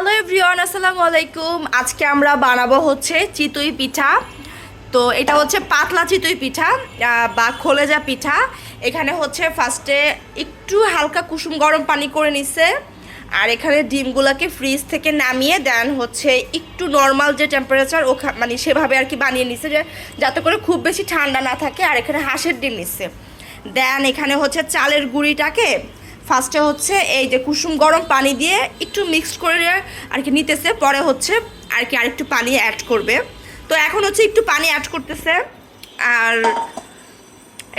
Hello everyone, আসসালামু আলাইকুম। আজকে আমরা বানাবো হচ্ছে চিতই পিঠা। তো এটা হচ্ছে পাতলা চিতই পিঠা বা খোলেজা পিঠা। এখানে হচ্ছে ফার্স্টে একটু হালকা কুসুম গরম পানি করে নিছে, আর এখানে ডিমগুলোকে ফ্রিজ থেকে নামিয়ে দেন হচ্ছে একটু নর্মাল যে টেম্পারেচার ওখা মানে সেভাবে আর কি বানিয়ে নিছে, যে যাতে করে খুব বেশি ঠান্ডা না থাকে, আর এখানে হাঁসের ডিম নিচ্ছে দেন এখানে হচ্ছে চালের গুঁড়িটাকে ফার্স্টে হচ্ছে এই যে কুসুম গরম পানি দিয়ে একটু মিক্সড করে আর কি নিতেছে, পরে হচ্ছে আর কি আরেকটু পানি অ্যাড করবে। তো এখন হচ্ছে একটু পানি অ্যাড করতেছে, আর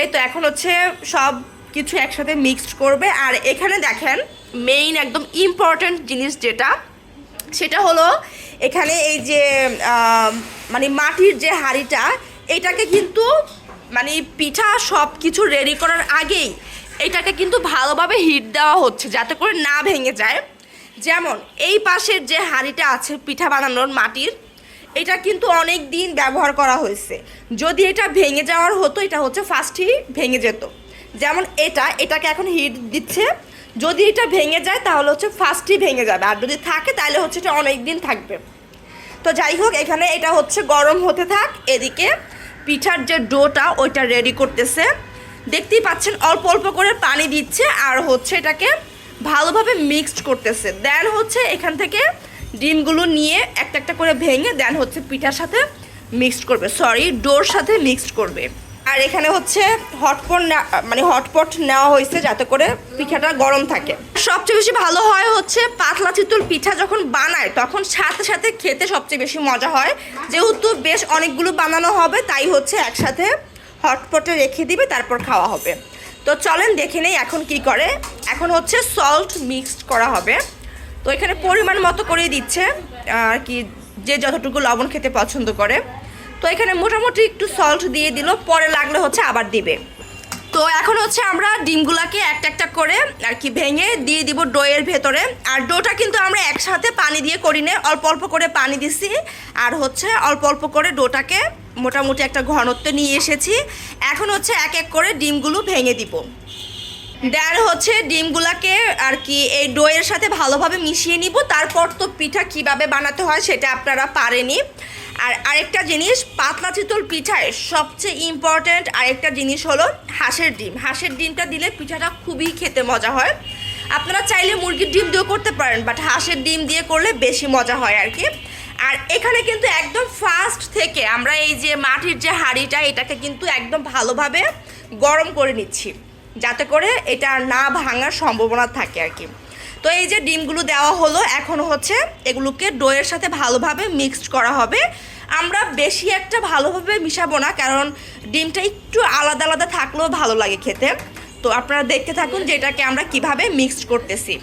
এই তো এখন হচ্ছে সব কিছু একসাথে মিক্সড করবে। আর এখানে দেখেন মেইন একদম ইম্পর্ট্যান্ট জিনিস যেটা, সেটা হলো এখানে এই যে মানে মাটির যে হাঁড়িটা, এটাকে কিন্তু মানে পিঠা সব কিছু রেডি করার আগেই এটাকে কিন্তু ভালোভাবে হিট দেওয়া হচ্ছে যাতে করে না ভেঙে যায়। যেমন এই পাশের যে হাঁড়িটা আছে পিঠা বানানোর মাটির, এটা কিন্তু অনেক দিন ব্যবহার করা হয়েছে। যদি এটা ভেঙে যাওয়ার হতো, এটা হচ্ছে ফার্স্টই ভেঙে যেত। যেমন এটা, এটাকে এখন হিট দিচ্ছে। যদি এটা ভেঙে যায়, তাহলে হচ্ছে ফার্স্টই ভেঙে যাবে। আর যদি থাকে, তাহলে হচ্ছে এটা অনেক দিন থাকবে। তো যাই হোক, এখানে এটা হচ্ছে গরম হতে থাক। এদিকে পিঠার যে ডোটা, ওইটা রেডি করতেছে। দেখতেই পাচ্ছেন, অল্প অল্প করে পানি দিচ্ছে আর হচ্ছে এটাকে ভালোভাবে মিক্সড করতেছে। দেন হচ্ছে এখান থেকে ডিমগুলো নিয়ে একটা একটা করে ভেঙে দেন হচ্ছে পিঠার সাথে মিক্সড করবে। সরি ডোর সাথে মিক্সড করবে। আর এখানে হচ্ছে হটপট মানে হটপট নেওয়া হয়েছে যাতে করে পিঠাটা গরম থাকে। সবচেয়ে বেশি ভালো হয় হচ্ছে পাতলা চিতল পিঠা যখন বানায়, তখন সাথে সাথে খেতে সবচেয়ে বেশি মজা হয়। যেহেতু বেশ অনেকগুলো বানানো হবে, তাই হচ্ছে একসাথে হটপটে রেখে দিবে, তারপর খাওয়া হবে। তো চলেন দেখে নেই এখন কি করে। এখন হচ্ছে সল্ট মিক্সড করা হবে। তো এখানে পরিমাণ মতো করে দিচ্ছে, আর কি, যে যতটুকু লবণ খেতে পছন্দ করে। তো এখানে মোটামুটি একটু সল্ট দিয়ে দিল, পরে লাগলে হচ্ছে আবার দিবে। তো এখন হচ্ছে আমরা ডিমগুলাকে একটা একটা করে আর কি ভেঙে দিয়ে দিব ডোয়ের ভেতরে। আর ডোটা কিন্তু আমরা একসাথে পানি দিয়ে করি না অল্প অল্প করে পানি দিছি। আর হচ্ছে অল্প অল্প করে ডোটাকে মোটামুটি একটা ঘনত্ব নিয়ে এসেছি। এখন হচ্ছে এক এক করে ডিমগুলো ভেঙে দিব। দেন হচ্ছে ডিমগুলাকে আর কি এই ডোয়ের সাথে ভালোভাবে মিশিয়ে নিব। তারপর তো পিঠা কীভাবে বানাতে হয় সেটা আপনারা পারেনি আর আরেকটা জিনিস, পাতলা চিতল পিঠায় সবচেয়ে ইম্পর্ট্যান্ট আরেকটা জিনিস হলো হাঁসের ডিম। হাঁসের ডিমটা দিলে পিঠাটা খুবই খেতে মজা হয়। আপনারা চাইলে মুরগির ডিম দিয়েও করতে পারেন বাট হাঁসের ডিম দিয়ে করলে বেশি মজা হয় আর কি। আর এখানে কিন্তু একদম ফার্স্ট থেকে আমরা এই যে মাটির যে হাঁড়িটা, এটাকে কিন্তু একদম ভালোভাবে গরম করে নিচ্ছি। যাতে করে এটা না ভাঙার সম্ভাবনা থাকে আর কি। তো এই যে ডিমগুলো দেওয়া হলো, এখন হচ্ছে এগুলোকে ডোয়ের সাথে ভালোভাবে মিক্সড করা হবে। আমরা বেশি একটা ভালোভাবে মিশাবো না, কারণ ডিমটা একটু আলাদা আলাদা থাকলেও ভালো লাগে খেতে। তো আপনারা দেখতে থাকুন যে এটাকে আমরা কীভাবে মিক্সড করতেছি।